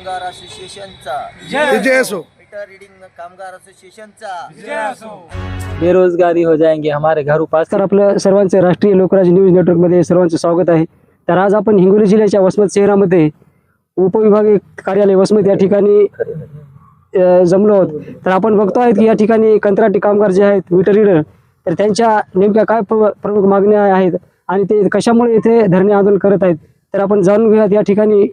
कामगार असोसिएशनचा. विजय असो. Meter reading कामगार असोसिएशनचा. बेरोजगारी हो जाएंगे हमारे घर उपास तर आपलं सर्वांचं राष्ट्रीय लोकराज्य न्यूज नेटवर्कमध्ये सर्वांचं स्वागत आहे. तर आज आपण हिंगोली जिल्ह्याच्या वसमत शहरामध्ये उपविभागीय कार्यालय वसमत या ठिकाणी जमलो आहोत. तर आपण बघतो आहेत की या ठिकाणी कंत्राटी कामगार जे आहेत मीटर रीडर तर त्यांच्या नेमक्या काय प्र- प्रमुख मागण्या आहेत आणि ते कशामुळे इथे धरणे आंदोलन करत आहेत? तर आपण जाणून घेऊयात या ठिकाणी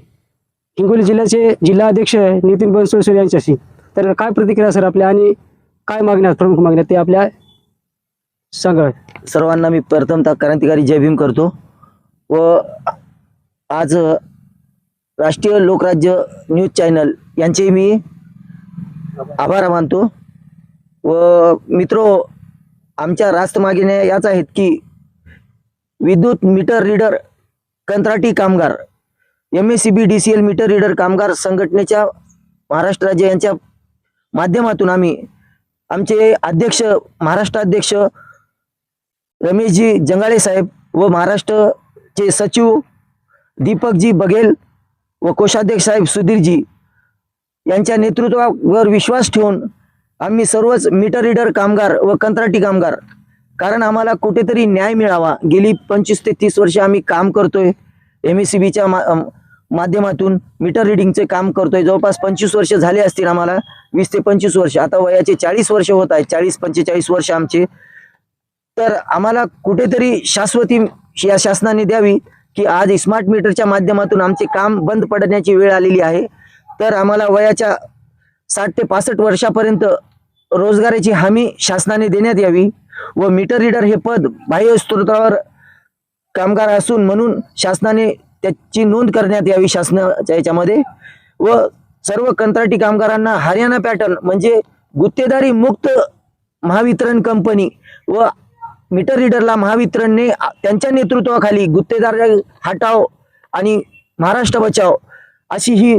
हिंगोली जिल्ह्याचे जिल्हा अध्यक्ष नितीन बनसोडसर यांच्याशी. तर काय प्रतिक्रिया सर आपल्या आणि काय मागण्या प्रमुख मागण्या ते आपल्या सांगा सर्वांना मी प्रथमतः क्रांतिकारी जय भीम करतो. व आज राष्ट्रीय लोकराज्य न्यूज चॅनल यांचे मी आभार मानतो. व मित्रो आमच्या रास्त मागण्या याच आहेत की विद्युत मीटर रीडर कंत्राटी कामगार M S C B D C L meter reader कामगार संघटनेच्या महाराष्ट्र राज्य यांच्या माध्यमातून आम्ही आमचे अध्यक्ष महाराष्ट्राध्यक्ष रमेशजी जंगाळे साहेब व महाराष्ट्रचे सचिव दीपकजी बघेल व कोषाध्यक्ष साहेब सुधीरजी यांच्या नेतृत्वावर विश्वास ठेवून आम्ही सर्वच मीटर रीडर कामगार व कंत्राटी कामगार कारण आम्हाला कुठेतरी न्याय मिळावा. गेली पंचवीस ते तीस वर्ष आम्ही काम करतोय. एम एस सी बीच्या मा माध्यमातून मीटर रिडिंगचे काम करतोय. जवळपास पंचवीस वर्ष झाले असतील आम्हाला. वीस ते पंचवीस वर्ष. आता वयाचे चाळीस वर्ष होत आहे चाळीस पंचेचाळीस वर्ष आमचे. तर आम्हाला कुठेतरी शाश्वती या शासनाने द्यावी की आज स्मार्ट मीटरच्या माध्यमातून आमचे काम बंद पडण्याची वेळ आलेली आहे. तर आम्हाला वयाच्या साठ ते पासष्ट वर्षापर्यंत रोजगाराची हमी शासनाने देण्यात यावी व मीटर रीडर हे पद बाह्य स्त्रोतावर कामगार असून म्हणून शासनाने त्याची नोंद करण्यात यावी शासनाच्या याच्यामध्ये व सर्व कंत्राटी कामगारांना हरियाणा पॅटर्न म्हणजे गुत्तेदारी मुक्त महावितरण कंपनी व मीटर रीडरला महावितरणने त्यांच्या नेतृत्वाखाली गुत्तेदार हटाव आणि महाराष्ट्र बचाव अशी ही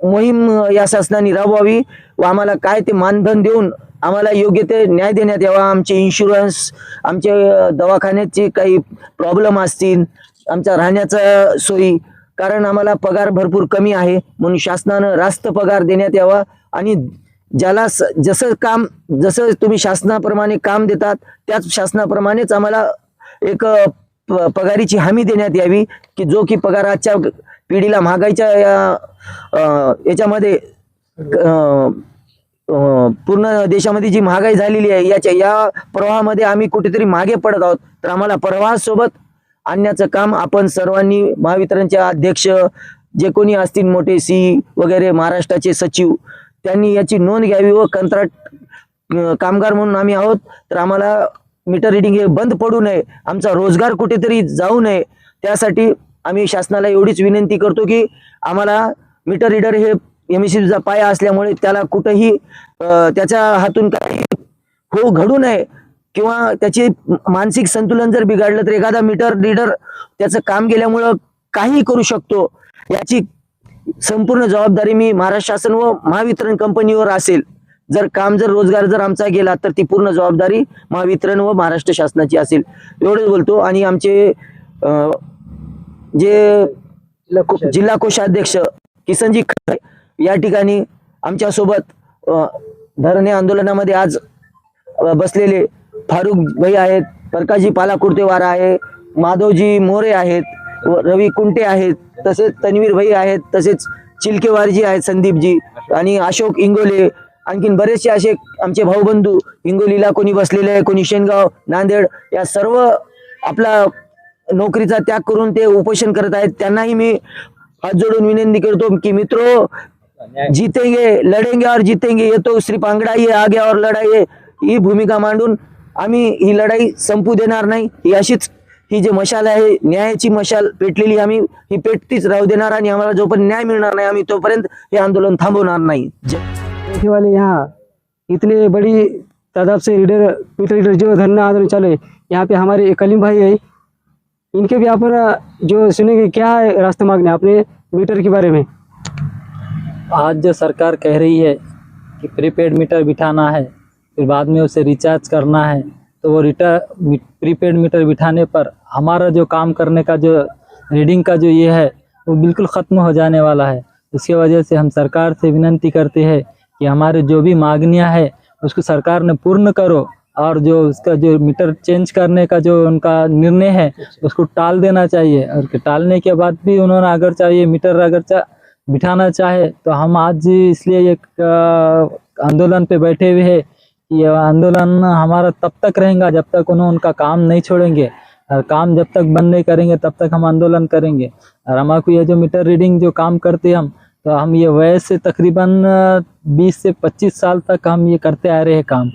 मोहीम या शासनाने राबवावी व आम्हाला काय ते मानधन देऊन आम्हाला योग्य ते न्याय देण्यात यावा. आमचे इन्शुरन्स आमचे दवाखान्याचे काही प्रॉब्लेम असतील आमच्या राहण्याचा सोयी. कारण आम्हाला पगार भरपूर कमी आहे. म्हणून शासनानं रास्त पगार देण्यात यावा. आणि ज्याला स- जसं काम जसं तुम्ही शासनाप्रमाणे काम देतात त्याच शासनाप्रमाणेच आम्हाला एक प- पगारीची हमी देण्यात यावी. की जो की पगार आजच्या पिढीला महागाईच्या या याच्यामध्ये पूर्ण देशामध्ये जी महागाई झालेली आहे याच्या या प्रवाहामध्ये आम्ही कुठेतरी मागे पडत आहोत. तर आम्हाला प्रवाहासोबत आणण्याचं काम आपण सर्वांनी महावितरणचे अध्यक्ष जे कोणी असतील मोठे सी वगैरे महाराष्ट्राचे सचिव त्यांनी याची नोंद घ्यावी व कंत्राट कामगार म्हणून आम्ही आहोत. तर आम्हाला मीटर रिडिंग हे बंद पडू नये. आमचा रोजगार कुठेतरी जाऊ नये. त्यासाठी आम्ही शासनाला एवढीच विनंती करतो की आम्हाला मीटर रीडर हे एम एस चा पाया असल्यामुळे त्याला कुठंही त्याच्या हातून काही हो घडू नये. किंवा त्याचे मानसिक संतुलन जर बिघडलं तर एखादा मीटर रीडर त्याचं काम गेल्यामुळं काही करू शकतो याची संपूर्ण जबाबदारी मी महाराष्ट्र शासन व महावितरण कंपनीवर असेल. जर काम जर रोजगार जर आमचा गेला तर ती पूर्ण जबाबदारी महावितरण व महाराष्ट्र शासनाची असेल. एवढंच बोलतो आणि आमचे जे जिल्हा कोषाध्यक्ष. किसनजी खरे या ठिकाणी आमच्यासोबत धरणे आंदोलनामध्ये आज बसलेले फारुख भाई आहेत प्रकाशजी पालाकुर्तेवार आहे माधवजी मोरे आहेत व रवी कुंटे आहेत तसेच तन्वीर भाई आहेत तसेच चिलकेवारजी आहेत संदीपजी आणि अशोक इंगोले. आणखीन बरेचसे असे आमचे भाऊबंधू हिंगोलीला कोणी बसलेले आहे कोणी शेनगाव नांदेड या सर्व आपला नोकरीचा त्याग करून ते उपोषण करत आहेत. त्यांनाही मी हात जोडून विनंती करतो की मित्रो जीतेंगे लढेंगे और जीतेंगे. ये तो श्री पांगडा ये आगे और लढाई ही भूमिका मांडून आम्ही ही लढाई संपू देणार नाही. ही अशीच ही जी मशाल आहे न्यायाची मशाल पेटलेली आम्ही ही पेटतीच राहू देणार आणि आम्हाला जोपर्यंत न्याय मिळणार नाही आम्ही तोपर्यंत हे आंदोलन थांबवणार नाही. वाले यहाँ इतने बड़ी तादाद से रीडर मीटर रीडर जो धरना आंदोलन चले यहाँ पे हमारे कलीम भाई है। इनके भी पर जो सुनेंगे क्या है रास्ता मांगने अपने मीटर के बारे में? आज जो सरकार कह रही है कि प्रीपेड मीटर बिठाना है फिर बाद में उसे रिचार्ज करना है तो वो रिटर प्रीपेड मीटर बिठाने पर हमारा जो काम करने का जो रीडिंग का जो ये है वो बिल्कुल ख़त्म हो जाने वाला है। इसके वजह से हम सरकार से विनती करते हैं कि हमारे जो भी मांगनियाँ है उसको सरकार ने पूर्ण करो और जो उसका जो मीटर चेंज करने का जो उनका निर्णय है उसको टाल देना चाहिए। और टालने के बाद भी उन्होंने अगर चाहिए मीटर अगर चा, बिठाना चाहे तो हम आज इसलिए एक आंदोलन पे बैठे हुए हैं ये आंदोलन हमारा तब तक रहेगा जब तक उन्होंने उनका काम नहीं छोड़ेंगे। और काम जब तक बंद नहीं करेंगे तब तक हम आंदोलन करेंगे। और हमारे को ये जो मीटर रीडिंग जो काम करते हम तो हम ये वैसे तकरीबन बीस से पच्चीस साल तक हम ये करते आ रहे हैं काम।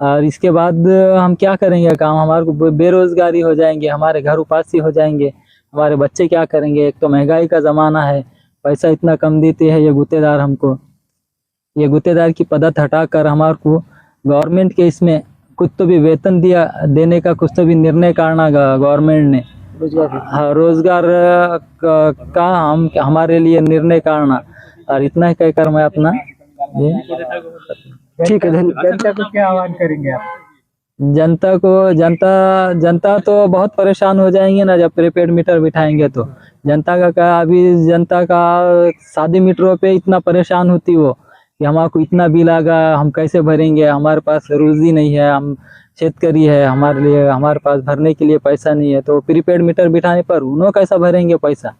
और इसके बाद हम क्या करेंगे काम? हमारे को बेरोजगारी हो जाएँगे हमारे घर उपासी हो जाएँगे। हमारे बच्चे क्या करेंगे? एक तो महँगाई का ज़माना है पैसा इतना कम देते हैं ये गुत्तेदार हमको। ये गुत्तेदार की पदत हटाकर हमारे को गवर्नमेंट के इसमें कुछ तो भी वेतन दिया देने का कुछ तो भी निर्णय करना गवर्नमेंट ने। हाँ रोज़गार क- का हम हमारे लिए निर्णय करना। और इतना ही कहकर मैं अपना ठीक है जनता को क्या आह्वान करेंगे आप? जनता को जनता जनता तो बहुत परेशान हो जाएँगे ना जब प्रीपेड मीटर बिठाएँगे तो। जनता का क्या अभी जनता का शादी मीटरों पे इतना परेशान होती वो। कि हमारे को इतना बिल आगा हम कैसे भरेंगे? हमारे पास रोजी नहीं है हम शेतकरी है हमारे लिए हमारे पास भरने के लिए पैसा नहीं है। तो प्रीपेड मीटर बिठाने पर उन्हों कैसा भरेंगे पैसा?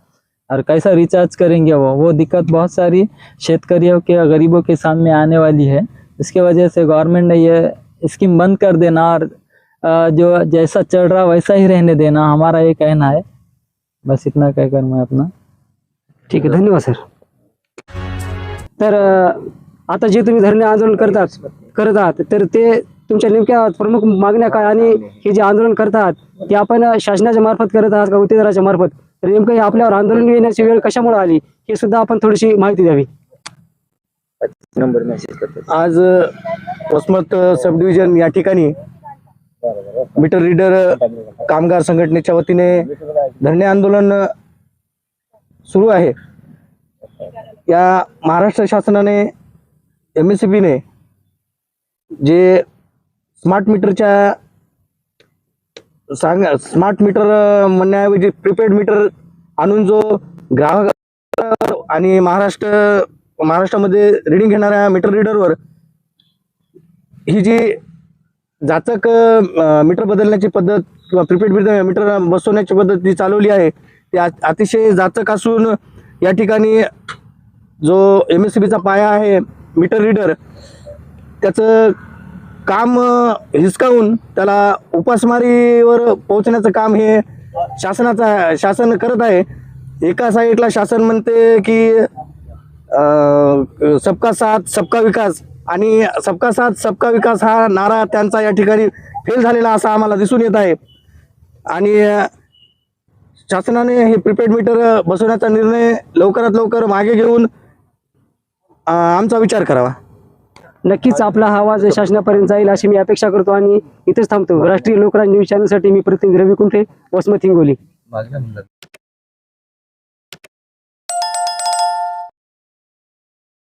और कैसा रिचार्ज करेंगे वो? वो दिक्कत बहुत सारी शेतकरियों के गरीबों के सामने आने वाली है। इसके वजह से गवर्नमेंट ने ये स्कीम बंद कर देना और जो जैसा चल रहा वैसा ही रहने देना। हमारा ये कहना है। बस इतना कहकर मैं अपना ठीक है धन्यवाद सर। तर अं, आता जे तुम्ही धरणे आंदोलन करतात करत आहात तर ते तुमच्या नेमक्या प्रमुख मागण्या काय आणि हे जे आंदोलन करतात ते आपण शासनाच्या मार्फत करत आहात का गुत्तेदाराच्या मार्फत? तर नेमकं हे आपल्यावर आंदोलन येण्याची वेळ कशामुळे आली हे सुद्धा आपण थोडीशी माहिती द्यावी. नंबर मेसेज करतो. आज वसमत सब डिव्हिजन या ठिकाणी मीटर रीडर कामगार संघटनेच्या वतीने धरणे आंदोलन सुरू आहे. या महाराष्ट्र शासनाने एम एस सी बीने जे स्मार्ट मीटरच्या सांग स्मार्ट मीटर म्हणण्याऐवजी प्रीपेड मीटर आणून जो ग्राहक आणि महाराष्ट्र महाराष्ट्रामध्ये रिडिंग घेणाऱ्या मीटर रीडरवर ही जी जाचक मीटर बदलण्याची पद्धत किंवा प्रीपेड मीटर मीटर बसवण्याची पद्धत जी चालवली आहे ती अतिशय जाचक असून या ठिकाणी जो एम एस सी बीचा पाया आहे मीटर रीडर त्याचं काम हिसकावून त्याला उपासमारीवर पोहोचण्याचं काम हे शासनाचा शासन करत आहे. एका साईडला शासन म्हणते की सबका साथ सबका विकास आणि सबका साथ सबका विकास हा नारा त्यांचा या ठिकाणी फेल झालेला असा आम्हाला दिसून येत आहे. आणि शासनाने हे प्रीपेड मीटर बसवण्याचा निर्णय लवकरात लवकर मागे घेऊन आमचा विचार करावा. नक्कीच आपला हा आवाज शासनापर्यंत जाईल अशी मी अपेक्षा करतो आणि इथेच थांबतो. राष्ट्रीय लोकराज न्यूज चॅनलसाठी मी प्रतिनिधी रवी कुंठे वसमत हिंगोली.